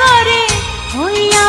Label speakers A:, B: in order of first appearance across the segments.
A: করে হইয়া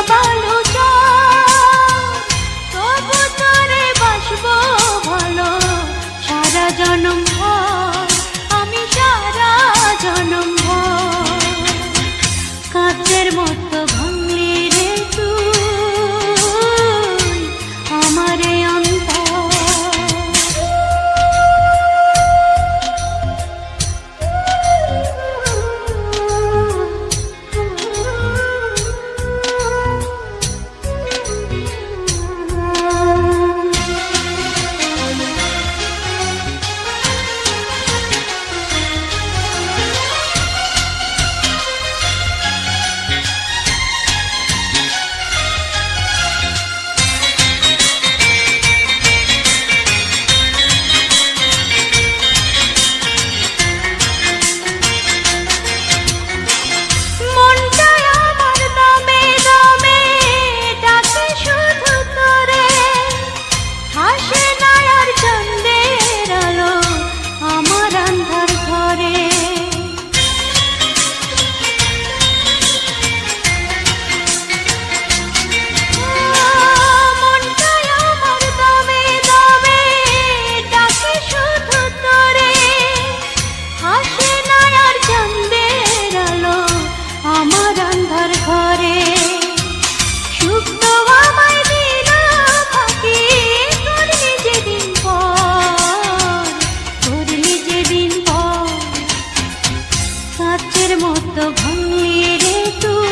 A: মতো ভাঙলি তুই।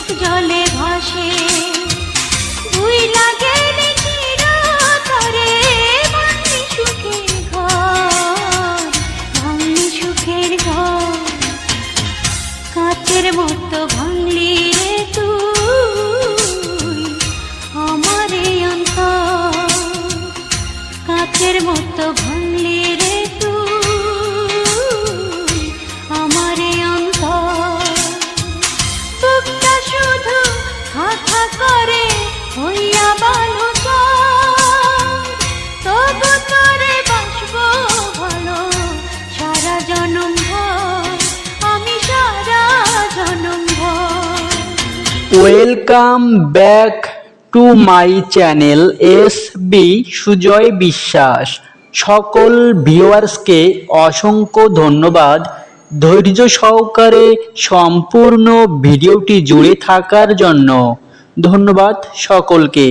A: চোখ জলে ভাসে দুই লা
B: welcome back to my channel S B Sujoy Biswas সকল ভিউয়ার্সকে অসংখ্য ধন্যবাদ। ধৈর্য সহকারে সম্পূর্ণ ভিডিওটি জুড়ে থাকার জন্য। ধন্যবাদ সকলকে।